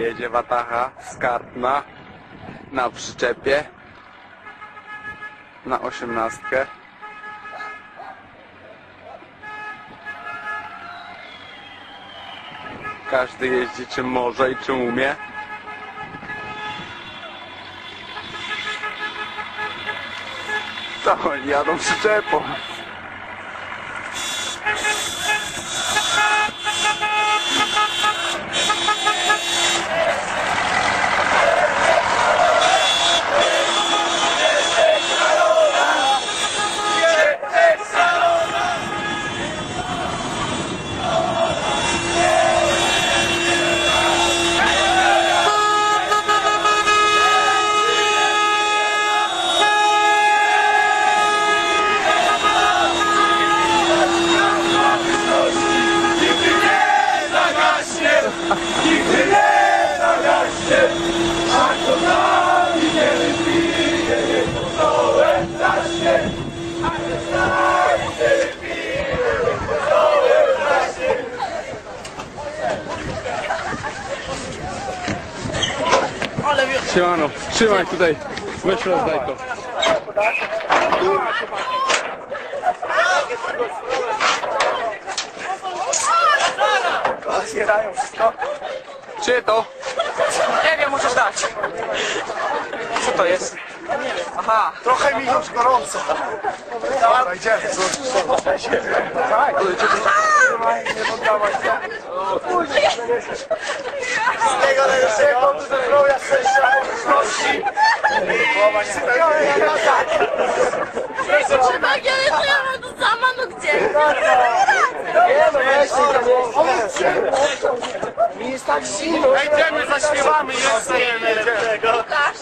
Jedzie Wataha z Kartna na przyczepie na osiemnastkę. Każdy jeździ czym może i czym umie. To oni jadą przyczepą. Siemano, trzymaj tutaj, weź rozdaj to. Wszystko. Czy to? Nie wiem, możesz dać. Co to jest? Aha. Trochę mi już gorąco. Dobra, idziemy. Trzymaj, nie poddawaj tego najlepszego do zdrowia, szczęścia, pomyślności. Tak, ja jeszcze ja mam tu sama, no gdzie? Nie no, weź Mi jest tak zimno. Idziemy, zaśpiewamy, jest stajemy. Dasz.